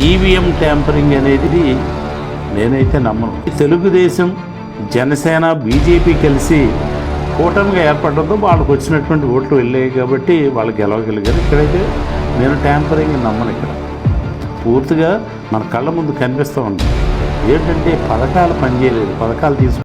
EVM tampering అనేది నేనైతే నమ్మను. తెలుగుదేశం జనసేన బీజేపీ కలిసి కూటమిగా ఏర్పడడంతో వాళ్ళకు వచ్చినటువంటి ఓట్లు వెళ్ళాయి కాబట్టి వాళ్ళు గెలవగలిగారు. ఇక్కడైతే నేను ట్యాంపరింగ్ నమ్మను ఇక్కడ. పూర్తిగా మన కళ్ళ ముందు కనిపిస్తూ ఉంది. ఏంటంటే పథకాలు పనిచేయలేదు. పథకాలు తీసుకు